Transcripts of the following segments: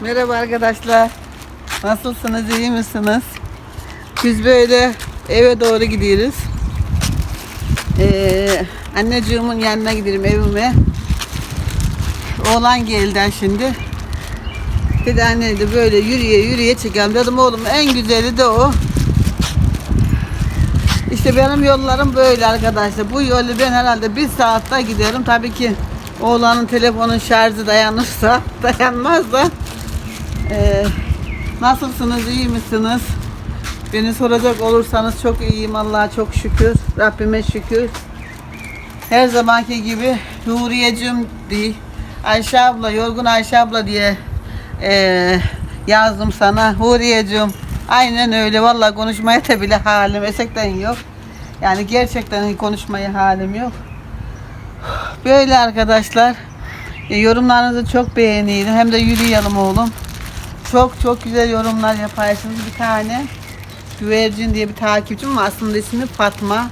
Merhaba arkadaşlar. Nasılsınız? iyi misiniz? Biz böyle eve doğru gidiyoruz. Ee, anneciğimin yanına gidelim evime. Oğlan geldi şimdi. Dedi anne dedi böyle yürüye yürüye çekelim. Dedim oğlum en güzeli de o. İşte benim yollarım böyle arkadaşlar. Bu yolu ben herhalde bir saatte giderim. Tabii ki oğlanın telefonun şarjı dayanırsa dayanmaz da. Ee, nasılsınız? iyi misiniz? Beni soracak olursanız çok iyiyim. Allah'a çok şükür. Rabbime şükür. Her zamanki gibi Huriyeciğim diye Ayşe abla, yorgun Ayşe abla diye eee, yazdım sana. Huriyeciğim aynen öyle. Vallahi konuşmaya da bile halim esekten yok. Yani gerçekten konuşmaya halim yok. Böyle arkadaşlar. E, yorumlarınızı çok beğeniyorum. Hem de yürüyelim oğlum. Çok çok güzel yorumlar yaparsınız. Bir tane Güvercin diye bir takipçim var. Aslında ismi Fatma.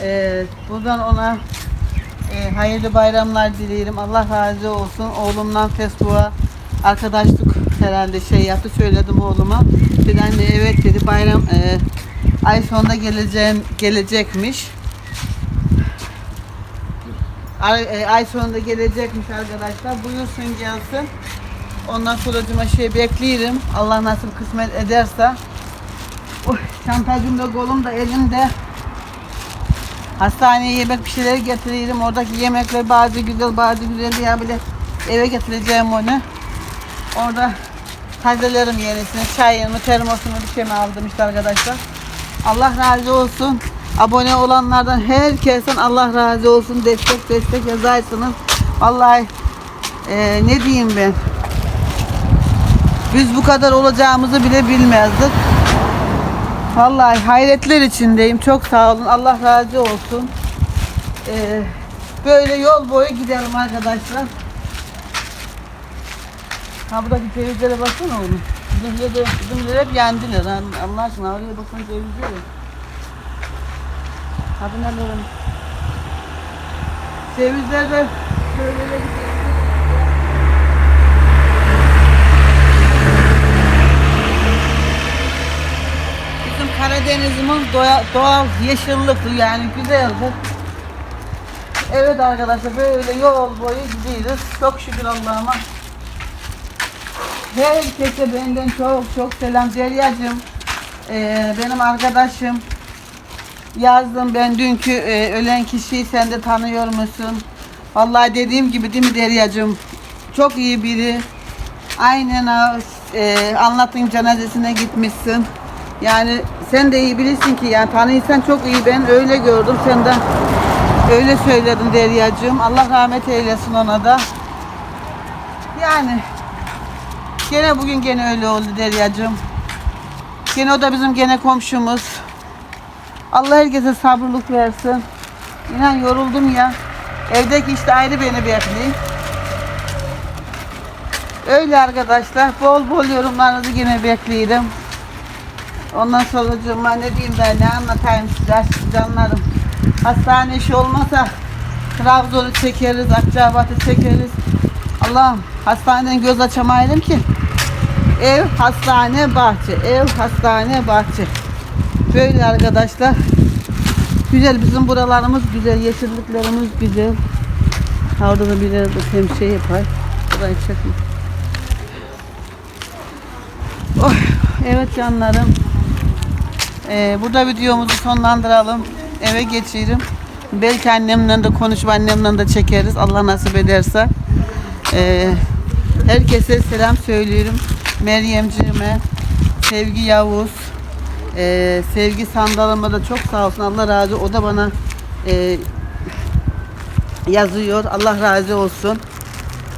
Ee, buradan ona e, hayırlı bayramlar dileyelim. Allah razı olsun. Oğlumdan Facebook'a arkadaşlık herhalde şey yaptı. Söyledim oğluma. Dedi anne evet dedi bayram e, ay sonunda geleceğim gelecekmiş. Ay, e, ay sonunda gelecekmiş arkadaşlar. Buyursun gelsin. Ondan sonra şey bekleyelim. Allah nasip kısmet ederse. Oh, çantacım da kolum da elimde. Hastaneye yemek bir şeyler getireyim. Oradaki yemekler bazı güzel bazı güzel diye bile eve getireceğim onu. Orada tazelerim yenisini, çayımı, termosumu bir şey mi aldım işte arkadaşlar. Allah razı olsun. Abone olanlardan herkesten Allah razı olsun. Destek destek yazarsınız. Vallahi eee, ne diyeyim ben. Biz bu kadar olacağımızı bile bilmezdik. Vallahi hayretler içindeyim. Çok sağ olun. Allah razı olsun. Ee, böyle yol boyu gidelim arkadaşlar. Ha buradaki cevizlere baksana oğlum. Bizimkiler, de, hep yendiler. Allah aşkına oraya baksana cevizlere. Hadi ne? Cevizler de şöyle de. Bizim Karadeniz'imin doğa- doğal yeşillikti yani güzeldi. Evet arkadaşlar böyle yol boyu gidiyoruz. Çok şükür Allah'ıma. Herkese benden çok çok selam Derya'cığım. Ee, benim arkadaşım. Yazdım ben dünkü e, ölen kişiyi sen de tanıyor musun? Vallahi dediğim gibi değil mi Derya'cığım? Çok iyi biri. Aynen e, anlattığın cenazesine gitmişsin. Yani sen de iyi bilirsin ki yani tanıysan çok iyi ben öyle gördüm sen de öyle söyledin Derya'cığım. Allah rahmet eylesin ona da. Yani gene bugün gene öyle oldu Derya'cığım. Gene o da bizim gene komşumuz. Allah herkese sabrılık versin. İnan yoruldum ya. Evdeki işte ayrı beni bekleyin. Öyle arkadaşlar. Bol bol yorumlarınızı yine bekleyelim. Ondan sonra cuma ne diyeyim ben ne anlatayım size canlarım. Hastane işi olmasa Trabzon'u çekeriz, Akçabat'ı çekeriz. Allah'ım hastaneden göz açamayalım ki. Ev, hastane, bahçe. Ev, hastane, bahçe. Böyle arkadaşlar. Güzel bizim buralarımız güzel, yeşilliklerimiz güzel. Orada da bir hem şey yapar. Burayı çekme. Oh, evet canlarım. Ee, burada videomuzu sonlandıralım. Eve geçelim. Belki annemle de konuşup annemle de çekeriz. Allah nasip ederse. Ee, herkese selam söylüyorum. Meryemciğime, Sevgi Yavuz, ee, Sevgi Sandalıma da çok sağ olsun. Allah razı O da bana ee, yazıyor. Allah razı olsun.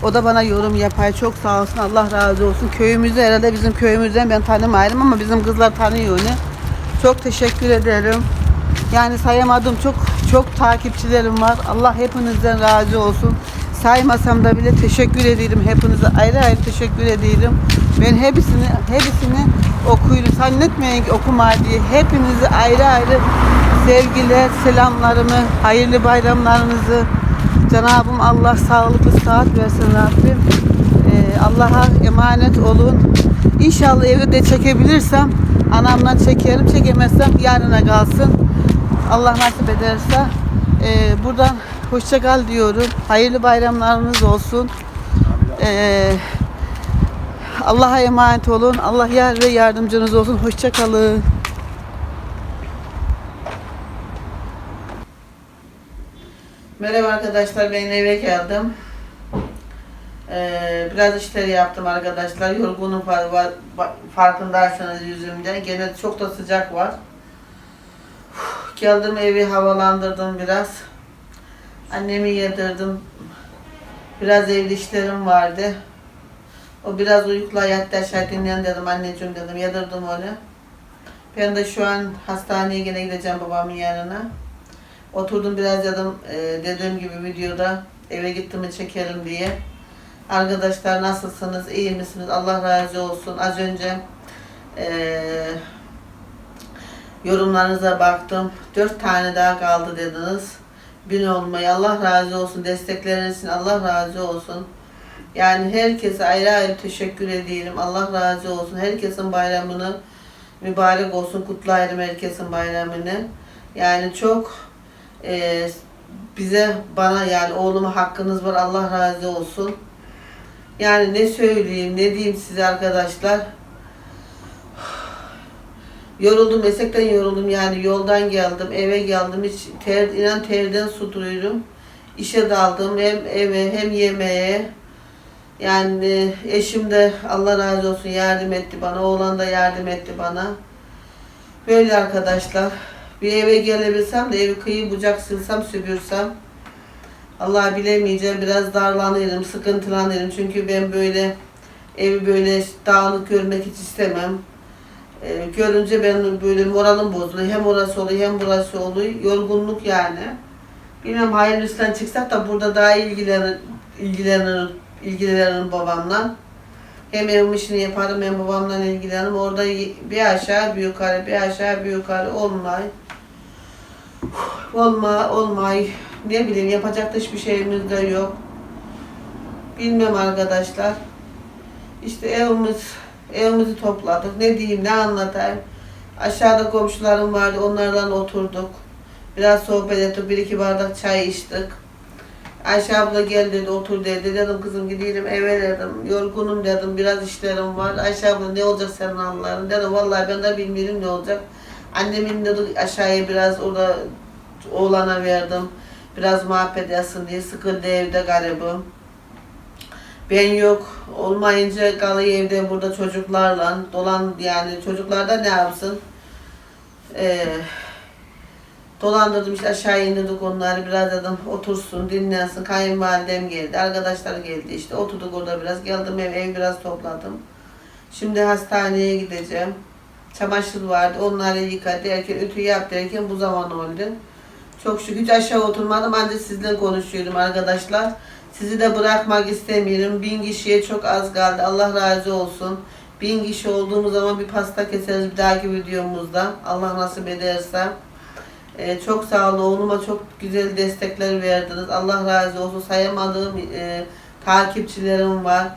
O da bana yorum yapar. Çok sağ olsun. Allah razı olsun. Köyümüzü herhalde bizim köyümüzden ben tanımayırım ama bizim kızlar tanıyor onu. Çok teşekkür ederim. Yani sayamadım çok çok takipçilerim var. Allah hepinizden razı olsun. Saymasam da bile teşekkür ederim hepinize ayrı ayrı teşekkür ederim. Ben hepsini hepsini okuyurum. Zannetmeyin ki okuma diye. Hepinizi ayrı ayrı sevgiler, selamlarımı, hayırlı bayramlarınızı Cenabım Allah sağlıklı saat versin Rabbim. Ee, Allah'a emanet olun. İnşallah evi de çekebilirsem anamla çekerim. Çekemezsem yarına kalsın. Allah nasip ederse. Ee, buradan hoşça kal diyorum. Hayırlı bayramlarınız olsun. Ee, Allah'a emanet olun. Allah yar ve yardımcınız olsun. Hoşça kalın. Merhaba arkadaşlar ben eve geldim. Ee, biraz işleri yaptım arkadaşlar. Yorgunum far- farkındaysanız yüzümden. Gene çok da sıcak var. Geldim evi havalandırdım biraz. Annemi yedirdim. Biraz evde işlerim vardı. O biraz uyukla yattı aşağı dinlen dedim anneciğim dedim. Yedirdim onu. Ben de şu an hastaneye gene gideceğim babamın yanına. Oturdum biraz dedim e, dediğim gibi videoda eve gittim mi çekerim diye. Arkadaşlar nasılsınız? iyi misiniz? Allah razı olsun. Az önce e, yorumlarınıza baktım. Dört tane daha kaldı dediniz. Bin olmayı Allah razı olsun. Destekleriniz için Allah razı olsun. Yani herkese ayrı ayrı teşekkür ediyorum. Allah razı olsun. Herkesin bayramını mübarek olsun. Kutlayalım herkesin bayramını. Yani çok e, bize bana yani oğluma hakkınız var. Allah razı olsun. Yani ne söyleyeyim, ne diyeyim size arkadaşlar. Yoruldum, meslekten yoruldum yani yoldan geldim, eve geldim. Hiç ter, inan terden su. İşe daldım hem eve hem yemeğe. Yani eşim de Allah razı olsun yardım etti bana, oğlan da yardım etti bana. Böyle arkadaşlar. Bir eve gelebilsem de evi kıyı bucak silsem süpürsem. Allah bilemeyeceğim biraz darlanırım, sıkıntılanırım. Çünkü ben böyle evi böyle dağınık görmek hiç istemem. Ee, görünce ben böyle moralim bozuluyor. Hem orası oluyor hem burası oluyor. Yorgunluk yani. Bilmem hayırlısından çıksak da burada daha ilgilenir, ilgilenir, ilgilenirim babamla. Hem evim işini yaparım hem babamla ilgilenirim. Orada bir aşağı bir yukarı, bir aşağı bir yukarı olmay. Olma, olmay. Ne bileyim yapacak da hiçbir şeyimiz de yok. Bilmem arkadaşlar. İşte evimiz, evimizi topladık. Ne diyeyim, ne anlatayım. Aşağıda komşularım vardı, onlardan oturduk. Biraz sohbet ettik, bir iki bardak çay içtik. Ayşe abla gel dedi, otur dedi. Dedim kızım gideyim eve dedim. Yorgunum dedim, biraz işlerim var. Ayşe abla ne olacak senin anların? Dedim vallahi ben de bilmiyorum ne olacak. Annemin dedi aşağıya biraz orada oğlana verdim. Biraz muhabbet etsin diye sıkıldı evde garibim. Ben yok olmayınca kalıyor evde burada çocuklarla dolan yani çocuklar da ne yapsın? Ee, dolandırdım işte aşağı indirdik onları biraz dedim otursun dinlensin kayınvalidem geldi arkadaşlar geldi işte oturduk orada biraz geldim ev, ev biraz topladım. Şimdi hastaneye gideceğim. Çamaşır vardı onları yıka derken ütü yap derken bu zaman oldu. Çok şükür hiç aşağı oturmadım ancak sizinle konuşuyorum arkadaşlar. Sizi de bırakmak istemiyorum. Bin kişiye çok az kaldı. Allah razı olsun. Bin kişi olduğumuz zaman bir pasta keseriz bir dahaki videomuzda. Allah nasip ederse. Ee, çok sağ olun. Oğluma çok güzel destekler verdiniz. Allah razı olsun. Sayamadığım e, takipçilerim var.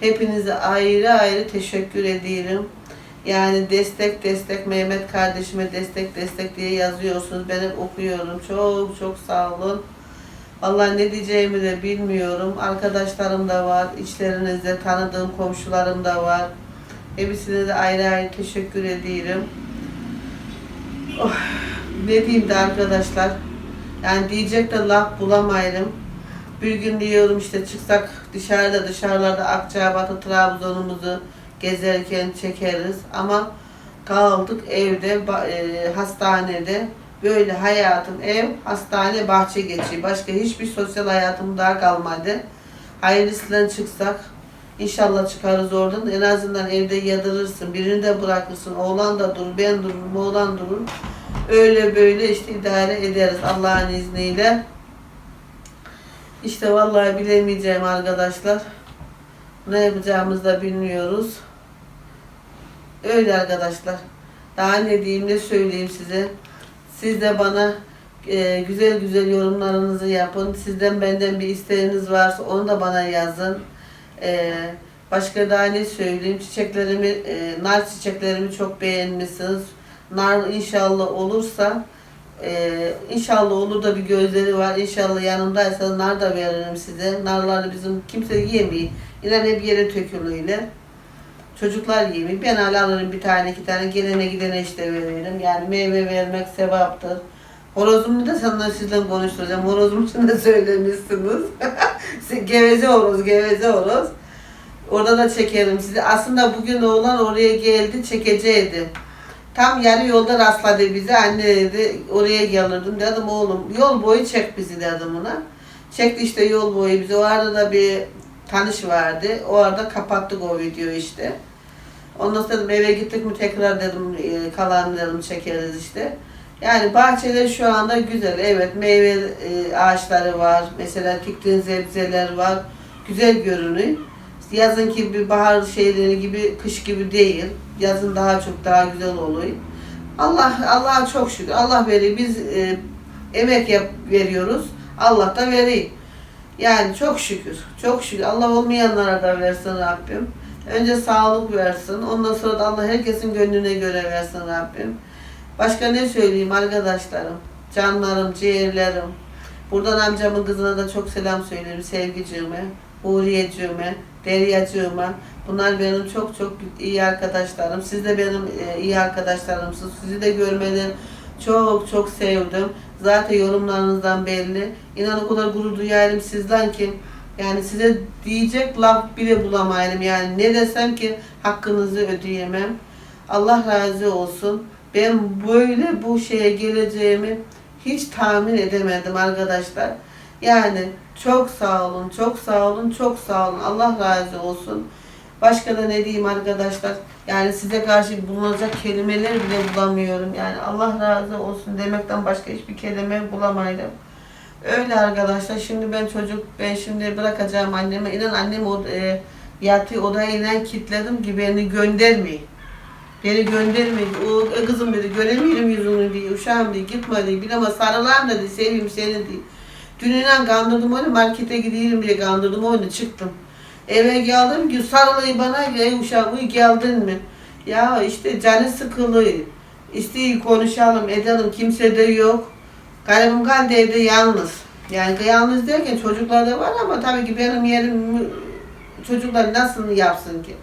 Hepinize ayrı ayrı teşekkür ediyorum. Yani destek destek Mehmet kardeşime destek destek diye yazıyorsunuz. Ben hep okuyorum. Çok çok sağ olun. Vallahi ne diyeceğimi de bilmiyorum. Arkadaşlarım da var. İçlerinizde tanıdığım komşularım da var. Hepsine de ayrı ayrı teşekkür ediyorum. Oh, ne diyeyim de arkadaşlar. Yani diyecek de laf bulamayırım. Bir gün diyorum işte çıksak dışarıda dışarılarda Akçabat'ı Trabzon'umuzu gezerken çekeriz. Ama kaldık evde e, hastanede böyle hayatım ev hastane bahçe geçiyor. Başka hiçbir sosyal hayatım daha kalmadı. Hayırlısından çıksak İnşallah çıkarız oradan. En azından evde yadırırsın. Birini de bırakırsın. Oğlan da durur, ben dururum, oğlan durur. Öyle böyle işte idare ederiz Allah'ın izniyle. İşte vallahi bilemeyeceğim arkadaşlar. Ne yapacağımızı da bilmiyoruz. Öyle arkadaşlar. Daha ne diyeyim ne söyleyeyim size. Siz de bana e, güzel güzel yorumlarınızı yapın. Sizden benden bir isteğiniz varsa onu da bana yazın. E, Başka daha ne söyleyeyim? Çiçeklerimi, e, nar çiçeklerimi çok beğenmişsiniz. Nar inşallah olursa, e, inşallah olur da bir gözleri var. İnşallah yanımdaysa nar da veririm size. Narları bizim kimse yemiyor. İnan hep yere tökülüyle. Çocuklar yemiyor. Ben hala alırım bir tane iki tane. Gelene gidene işte veririm. Yani meyve vermek sevaptır. Horozumu da senden sizden konuşturacağım. Horozumu için de söylemişsiniz. geveze horoz, geveze horoz. Orada da çekerim sizi. Aslında bugün oğlan oraya geldi, çekeceğiydi. Tam yarı yolda rastladı bize. Anne dedi, oraya gelirdim. Dedim oğlum, yol boyu çek bizi dedim ona. Çekti işte yol boyu bizi. O arada da bir tanış vardı. O arada kapattık o videoyu işte. Ondan sonra dedim eve gittik mi tekrar dedim e, kalan dedim çekeriz işte. Yani bahçeler şu anda güzel. Evet meyve e, ağaçları var. Mesela diktiğin sebzeler var. Güzel görünüyor. Yazın gibi bahar şeyleri gibi kış gibi değil. Yazın daha çok daha güzel oluyor. Allah Allah'a çok şükür. Allah veriyor. Biz e, emek yap veriyoruz. Allah da veriyor. Yani çok şükür. Çok şükür. Allah olmayanlara da versin Rabbim. Önce sağlık versin. Ondan sonra da Allah herkesin gönlüne göre versin Rabbim. Başka ne söyleyeyim arkadaşlarım? Canlarım, ciğerlerim. Buradan amcamın kızına da çok selam söyleyeyim. Sevgiciğime, Uğriyeciğime, Deryacığıma. Bunlar benim çok çok iyi arkadaşlarım. Siz de benim e, iyi arkadaşlarımsınız. Sizi de görmeden çok çok sevdim. Zaten yorumlarınızdan belli. İnan o kadar gurur duyarım sizden ki yani size diyecek laf bile bulamayırım. Yani ne desem ki hakkınızı ödeyemem. Allah razı olsun. Ben böyle bu şeye geleceğimi hiç tahmin edemedim arkadaşlar. Yani çok sağ olun, çok sağ olun, çok sağ olun. Allah razı olsun. Başka da ne diyeyim arkadaşlar? Yani size karşı bulunacak kelimeler bile bulamıyorum. Yani Allah razı olsun demekten başka hiçbir kelime bulamaydım. Öyle arkadaşlar. Şimdi ben çocuk, ben şimdi bırakacağım anneme. İnan annem o e, yatıyor odaya inen kilitledim ki beni göndermeyin. Beni göndermeyin. O e, kızım dedi göremiyorum yüzünü diye. Uşağım diye gitme diye. Bir ama sarılan dedi seveyim seni diye. Dün inan kandırdım onu markete gideyim diye kandırdım onu çıktım. Eve geldim ki sarılayı bana ey uşağım uy geldin mi? Ya işte canı sıkılıyor. İsteyi konuşalım edelim kimse de yok. Garibim kaldı evde yalnız. Yani yalnız derken çocuklar da var ama tabii ki benim yerim çocuklar nasıl yapsın ki?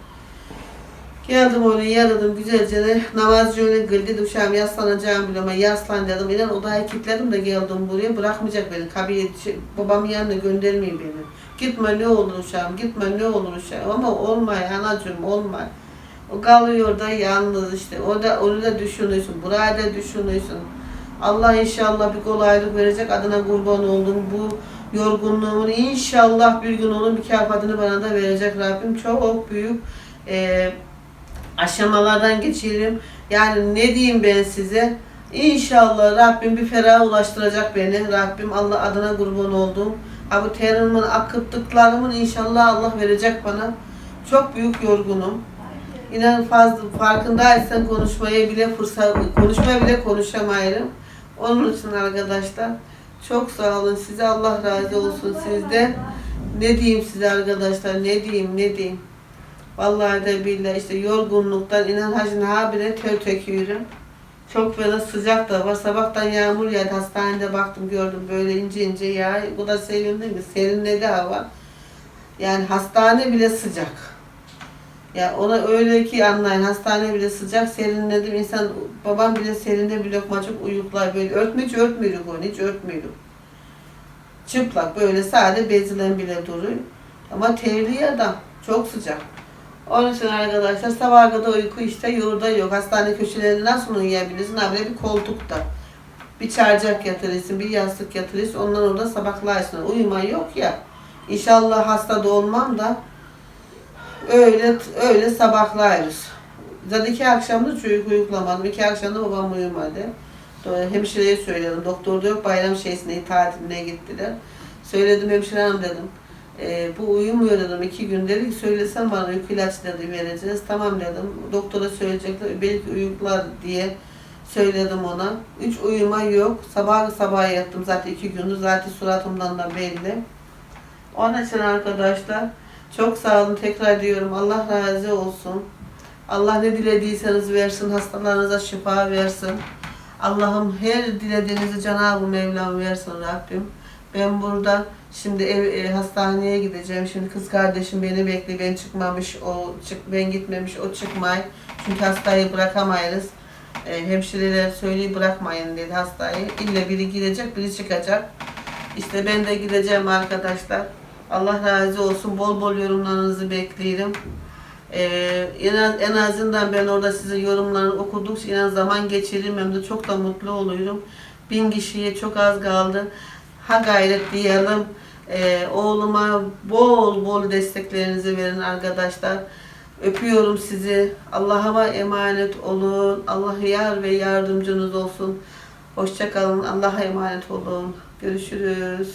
Geldim onu yaradım güzelce de namazcı öyle kıldı uşağım yaslanacağım bile ama yaslan dedim. İnan odaya kilitledim de geldim buraya bırakmayacak beni. Kabiye şey, babamın yanına göndermeyin beni. Gitme ne olur uşağım gitme ne olur uşağım ama olmay anacığım olmay. O kalıyor da yalnız işte. O da onu da düşünüyorsun. Burayı da düşünüyorsun. Allah inşallah bir kolaylık verecek. Adına kurban oldum. Bu yorgunluğumun inşallah bir gün onun mükafatını bana da verecek Rabbim. Çok büyük eee aşamalardan geçelim. Yani ne diyeyim ben size? İnşallah Rabbim bir feraha ulaştıracak beni. Rabbim Allah adına kurban oldum. Ha bu terimin akıttıklarımın inşallah Allah verecek bana. Çok büyük yorgunum. İnan fazla farkındaysan konuşmaya bile fırsat, konuşmaya bile konuşamayırım. Onun için arkadaşlar çok sağ olun. Size Allah razı olsun sizde. Ne diyeyim size arkadaşlar ne diyeyim ne diyeyim. Vallahi de billahi işte yorgunluktan inan hacın habire ter töküyorum. Çok böyle sıcak da var. Sabahtan yağmur yağdı. Hastanede baktım gördüm böyle ince ince yağ. Bu da sevindim mi? Serinledi hava. Yani hastane bile sıcak. Ya ona öyle ki anlayın hastane bile sıcak serinledim insan babam bile serinde bir lokmacık uyuklar böyle örtme hiç örtmüyoruz onu hiç örtmüyoruz. Çıplak böyle sade bezilen bile duruyor. Ama terli adam çok sıcak. Onun için arkadaşlar sabaha kadar uyku işte yurda yok. Hastane köşelerinde nasıl uyuyabilirsin? Abi bir koltukta. Bir çarcak yatırırsın, bir yastık yatırırsın. Ondan orada sabahlarsın. Uyuma yok ya. İnşallah hasta da olmam da öyle öyle sabahlarız. Zaten iki akşamda çocuk uyuklamadım. İki akşamda babam uyumadı. Hemşireye söyledim. Doktor da yok bayram şeysine tatiline gittiler. Söyledim hemşire hanım dedim. E, bu uyumuyor dedim iki gün dedi söylesen bana uyku ilaçları vereceğiz. Tamam dedim. Doktora söyleyecekler belki uyuklar diye söyledim ona. Hiç uyuma yok. Sabah sabah yattım zaten iki gündür. Zaten suratımdan da belli. Onun için arkadaşlar Çok sağ olun tekrar diyorum. Allah razı olsun. Allah ne dilediyseniz versin. Hastalarınıza şifa versin. Allah'ım her dilediğinizi Cenab-ı Mevlam versin Rabbim. Ben burada şimdi ev, e, hastaneye gideceğim. Şimdi kız kardeşim beni bekliyor. Ben çıkmamış, o çık, ben gitmemiş, o çıkmay. Çünkü hastayı bırakamayız. E, hemşireler söyleyip bırakmayın dedi hastayı. İlle biri girecek, biri çıkacak. İşte ben de gideceğim arkadaşlar. Allah razı olsun. Bol bol yorumlarınızı bekliyorum. Ee, en, az- en azından ben orada sizin yorumlarını okudukça en az zaman geçiririm hem de çok da mutlu oluyorum. Bin kişiye çok az kaldı. Ha gayret diyelim. Ee, oğluma bol bol desteklerinizi verin arkadaşlar. Öpüyorum sizi. Allah'a emanet olun. Allah yar ve yardımcınız olsun. Hoşçakalın. Allah'a emanet olun. Görüşürüz.